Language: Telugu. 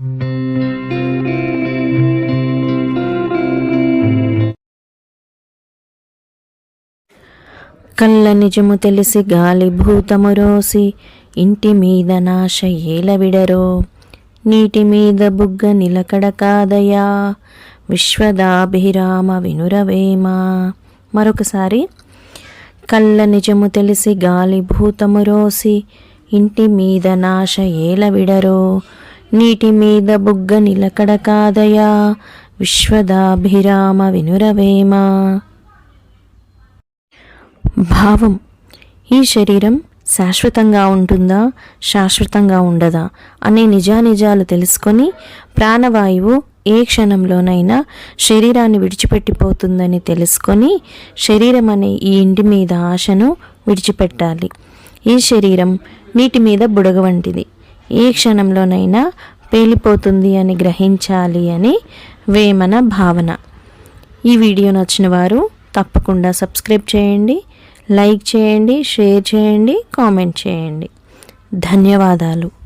కళ్ళ నిజము తెలిసి గాలి భూతము రోసి ఇంటి మీద నాశ ఏల విడరో నీటి మీద బుగ్గ నిలకడ కాదయా విశ్వదాభిరామ వినురవేమ. మరొకసారి కళ్ళ నిజము తెలిసి గాలి భూతము రోసి ఇంటి మీద నాశ ఏల విడరో నీటి మీద బుగ్గ నిలకడ కాదయా విశ్వదాభిరామ వినురవేమ. భావం ఈ శరీరం శాశ్వతంగా ఉంటుందా శాశ్వతంగా ఉండదా అనే నిజానిజాలు తెలుసుకొని ప్రాణవాయువు ఏ క్షణంలోనైనా శరీరాన్ని విడిచిపెట్టిపోతుందని తెలుసుకొని శరీరం అనే ఈ ఇంటి మీద ఆశను విడిచిపెట్టాలి. ఈ శరీరం నీటి మీద బుడగ వంటిది. ఏ క్షణంలోనైనా పేలిపోతుంది అని గ్రహించాలి అని వేమన భావన. ఈ వీడియో నచ్చిన వారు తప్పకుండా సబ్స్క్రైబ్ చేయండి లైక్ చేయండి షేర్ చేయండి కామెంట్ చేయండి. ధన్యవాదాలు.